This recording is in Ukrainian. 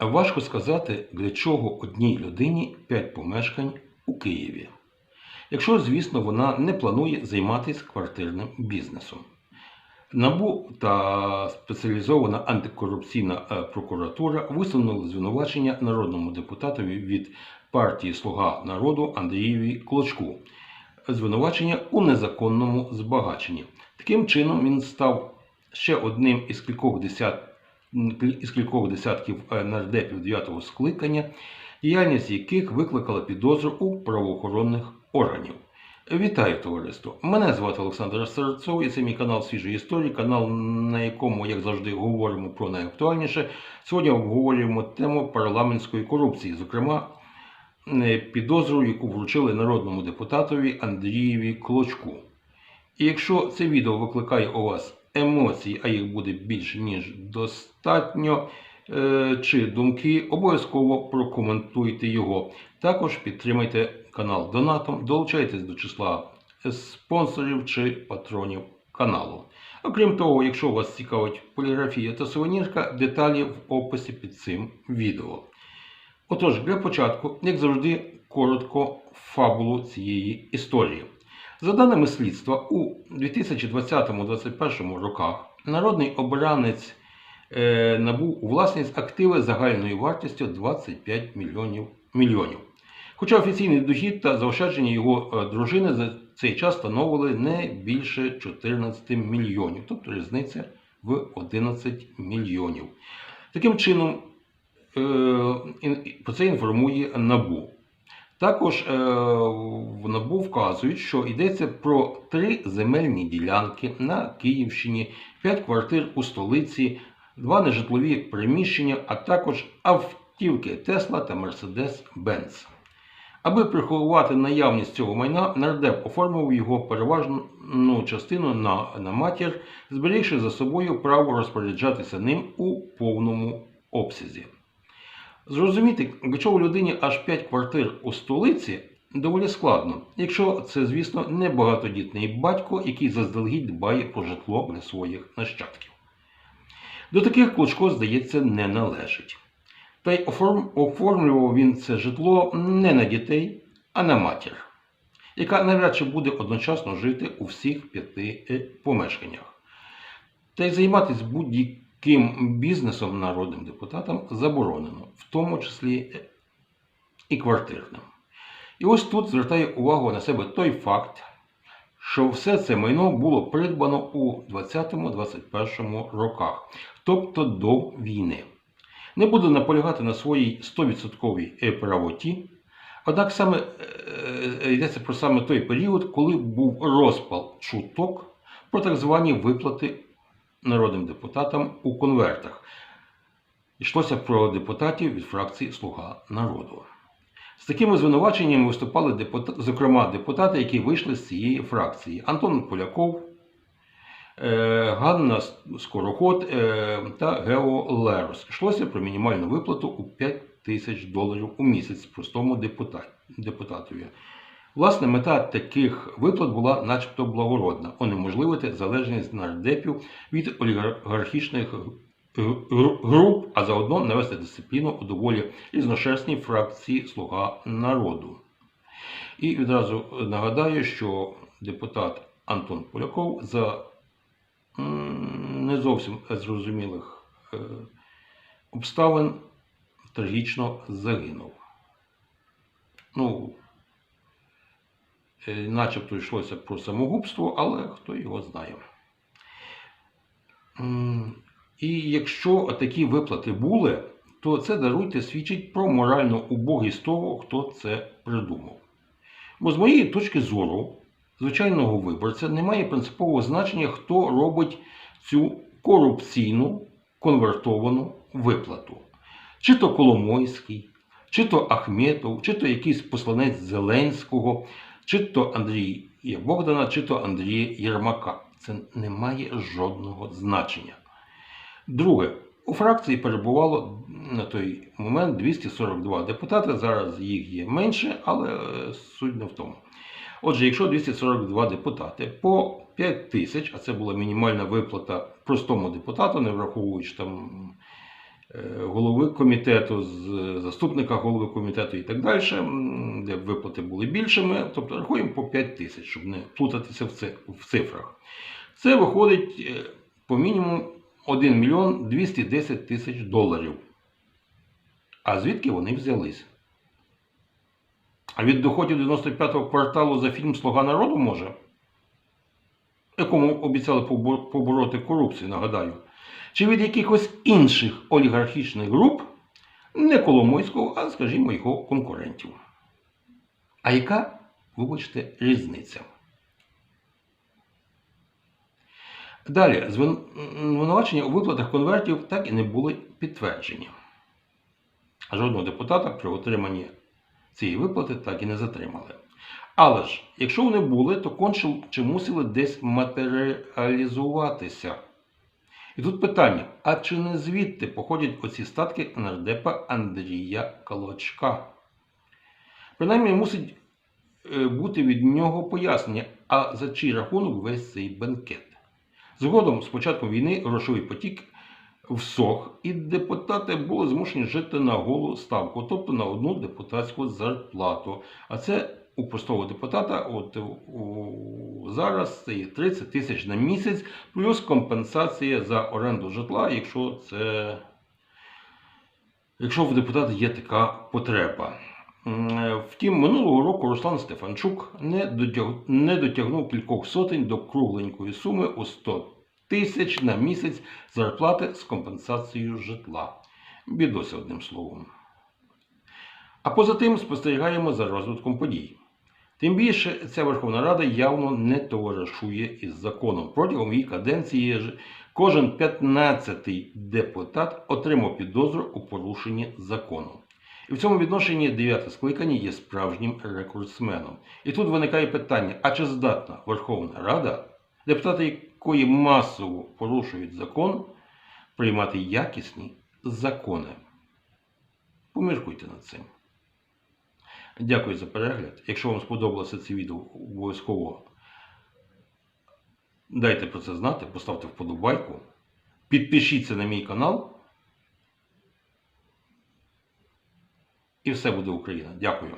Важко сказати, для чого одній людині 5 помешкань у Києві. Якщо, звісно, вона не планує займатися квартирним бізнесом. НАБУ та спеціалізована антикорупційна е, прокуратура висунули звинувачення народному депутатові від партії Слуга народу Андрієві Клочку. Звинувачення у незаконному збагаченні. Таким чином він став ще одним із кількох десят із кількох десятків е, нардепів 9-го скликання, діяльність яких викликала підозру у правоохоронних органів. Вітаю товариство! Мене звати Олександр Серцов і це мій канал Свіжої історії, канал, на якому, як завжди, говоримо про найактуальніше. Сьогодні обговорюємо тему парламентської корупції, зокрема, підозру, яку вручили народному депутатові Андрієві Клочку. І якщо це відео викликає у вас емоції, а їх буде більше, ніж достатньо, е, чи думки, обов'язково прокоментуйте його. Також підтримайте канал донатом, долучайтесь до числа спонсорів чи патронів каналу. Окрім того, якщо вас цікавить поліграфія та сувенірка, деталі в описі під цим відео. Отож, для початку, як завжди, коротко фабулу цієї історії. За даними слідства, у 2020-2021 роках народний обранець е, набув у власність активи загальною вартістю 25 мільйонів, мільйонів. Хоча офіційний дохід та заощадження його е, дружини за цей час становили не більше 14 мільйонів, тобто різниця в 11 мільйонів. Таким чином, е, про це інформує НАБУ. Також е, в НАБУ вказують, що йдеться про три земельні ділянки на Київщині, п'ять квартир у столиці, два нежитлові приміщення, а також автівки Тесла та Мерседес Бенц. Аби приховувати наявність цього майна, нардеп оформив його переважну частину на, на матір, зберігши за собою право розпоряджатися ним у повному обсязі. Зрозуміти, для чого людині аж 5 квартир у столиці доволі складно, якщо це, звісно, не багатодітний батько, який заздалегідь дбає про житло для своїх нащадків. До таких Клочко, здається, не належить. Та й оформ- оформлював він це житло не на дітей, а на матір, яка навряд чи буде одночасно жити у всіх п'яти е, помешканнях. Та й займатися будь-яким бізнесом народним депутатам заборонено, в тому числі е, і квартирним. І ось тут звертає увагу на себе той факт, що все це майно було придбано у 20-21 роках, тобто до війни. Не буду наполягати на своїй 100% е, правоті, однак саме е, йдеться про саме той період, коли був розпал чуток про так звані виплати народним депутатам у конвертах. Йшлося про депутатів від фракції Слуга народу. З такими звинуваченнями виступали депутати, зокрема депутати, які вийшли з цієї фракції: Антон Поляков, е, Ганна Скороход е, та Гео Лерос. Йшлося про мінімальну виплату у 5 тисяч доларів у місяць простому депутат, депутатові. Власне, мета таких виплат була начебто благородна унеможливити залежність нардепів від олігархічних груп, а заодно навести дисципліну у доволі різношерстній фракції Слуга народу. І відразу нагадаю, що депутат Антон Поляков за не зовсім зрозумілих е, обставин трагічно загинув. Ну, начебто йшлося про самогубство, але хто його знає. І якщо такі виплати були, то це даруйте свідчить про моральну убогість того, хто це придумав. Бо з моєї точки зору, звичайного виборця, немає принципового значення, хто робить цю корупційну конвертовану виплату. Чи то Коломойський, чи то Ахметов, чи то якийсь посланець Зеленського, чи то Андрій Богдана, чи то Андрія Єрмака. Це не має жодного значення. Друге, у фракції перебувало на той момент 242 депутати. Зараз їх є менше, але е, суть не в тому. Отже, якщо 242 депутати по 5 тисяч, а це була мінімальна виплата простому депутату, не враховуючи там голови комітету, е, заступника голови комітету і так далі, де виплати були більшими. Тобто рахуємо по 5 тисяч, щоб не плутатися в цифрах. Це виходить е, по мінімуму 1 мільйон 210 тисяч доларів. А звідки вони взялись? А від доходів 95-го кварталу за фільм Слуга народу може? Якому обіцяли побороти корупцію, нагадаю. Чи від якихось інших олігархічних груп, не Коломойського, а, скажімо, його конкурентів. А яка, вибачте, різниця? Далі, звинувачення у виплатах конвертів так і не були підтверджені. Жодного депутата при отриманні цієї виплати так і не затримали. Але ж, якщо вони були, то конче чи мусили десь матеріалізуватися. І тут питання: а чи не звідти походять оці статки нардепа Андрія Калочка? Принаймні мусить е, бути від нього пояснення, а за чий рахунок весь цей бенкет. Згодом, з початком війни, грошовий потік всох, і депутати були змушені жити на голу ставку, тобто на одну депутатську зарплату. А це у простого депутата от, у, зараз це є 30 тисяч на місяць, плюс компенсація за оренду житла, якщо це. Якщо в депутата є така потреба. Втім, минулого року Руслан Стефанчук не дотяг... не дотягнув кількох сотень до кругленької суми у 100 тисяч на місяць зарплати з компенсацією житла. Бідося одним словом. А поза тим спостерігаємо за розвитком подій. Тим більше ця Верховна Рада явно не товаришує із законом. Протягом її каденції кожен 15-й депутат отримав підозру у порушенні закону. І в цьому відношенні дев'яте скликання є справжнім рекордсменом. І тут виникає питання: а чи здатна Верховна Рада, депутати якої масово порушують закон, приймати якісні закони? Поміркуйте над цим. Дякую за перегляд. Якщо вам сподобалося це відео, обов'язково дайте про це знати, поставте вподобайку, підпишіться на мій канал. І все буде Україна. Дякую.